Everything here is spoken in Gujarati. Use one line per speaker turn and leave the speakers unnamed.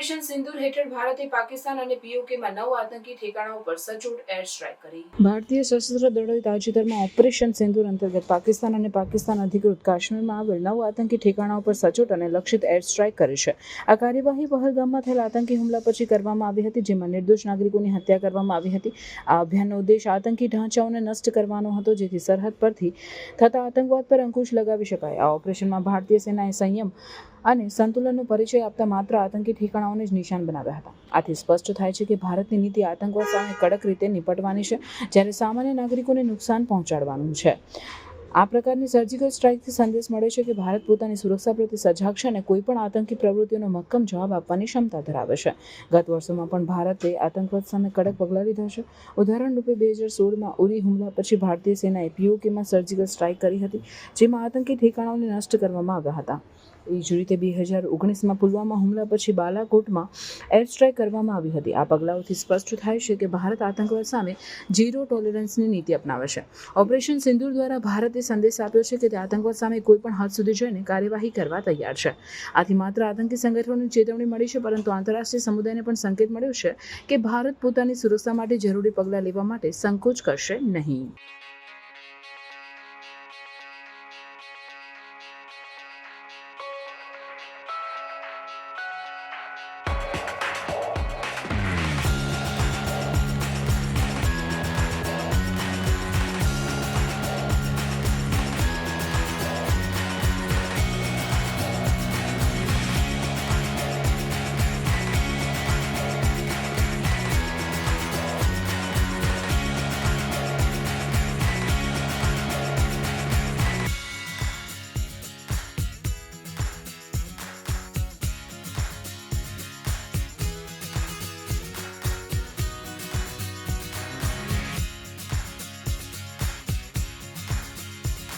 ઓપરેશન સિંદૂર હેઠળ ભારતે પાકિસ્તાન અને પીઓકેમાં નવ આતંકી ઠેકાણાઓ પર સચોટ એર સ્ટ્રાઇક કરી. ભારતીય સશસ્ત્ર દળોએ તાજેતરમાં ઓપરેશન સિંદૂર અંતર્ગત પાકિસ્તાન અને પાકિસ્તાન અધિકૃત કાશ્મીરમાં આવેલ નવ આતંકી ઠેકાણાઓ પર સચોટ અને લક્ષિત એર સ્ટ્રાઇક કરી છે. આ કાર્યવાહી પહલગામમાં થયેલા આતંકી હુમલા પછી કરવામાં આવી હતી, જેમાં નિર્દોષ નાગરિકોની હત્યા કરવામાં આવી હતી. આ અભિયાનનો ઉદ્દેશ આતંકી ઢાંચાઓને નષ્ટ કરવાનો હતો, જેથી સરહદ પરથી થતા આતંકવાદ પર અંકુશ લગાવી શકાય. આ ઓપરેશનમાં ભારતીય સેનાએ સંયમ અને સંતુલનનો પરિચય આપતા માત્ર આતંકી ઠેકાણાઓને જ નિશાન બનાવ્યા હતા. આથી સ્પષ્ટ થાય છે કે ભારતની નીતિ આતંકવાદ સામે કડક રીતે નિપટવાની છે, જ્યારે સામાન્ય નાગરિકોને નુકસાન પહોંચાડવાનું છે. આ પ્રકારની સર્જિકલ સ્ટ્રાઇકથી સંદેશ મળે છે કે ભારત પોતાની સુરક્ષા પ્રત્યે સજાગ છે અને કોઈ પણ આતંકી પ્રવૃત્તિઓનો મક્કમ જવાબ આપવાની ક્ષમતા ધરાવે છે. ગત વર્ષોમાં પણ ભારતે આતંકવાદ સામે કડક પગલાં લીધા છે. ઉદાહરણ રૂપે બે હજાર સોળમાં ઉરી હુમલા પછી ભારતીય સેનાએ પીઓકેમાં સર્જિકલ સ્ટ્રાઇક કરી હતી, જેમાં આતંકી ઠેકાણાઓને નષ્ટ કરવામાં આવ્યા હતા. એ જ રીતે બે હજાર ઓગણીસમાં પુલવામા હુમલા પછી બાલાકોટમાં એર સ્ટ્રાઇક કરવામાં આવી હતી. આ પગલાઓથી સ્પષ્ટ થાય છે કે ભારત આતંકવાદ સામે ઝીરો ટોલરન્સની નીતિ અપનાવે છે. ઓપરેશન સિંદૂર દ્વારા ભારતે સંદેશ આપ્યો છે કે તે આતંકવાદ સામે કોઈ પણ હદ સુધી જઈને કાર્યવાહી કરવા તૈયાર છે. આથી માત્ર આતંકી સંગઠનોની ચેતવણી મળી છે, પરંતુ આંતરરાષ્ટ્રીય સમુદાયને પણ સંકેત મળ્યો છે કે ભારત પોતાની સુરક્ષા માટે જરૂરી પગલાં લેવા માટે સંકોચ કરશે નહીં.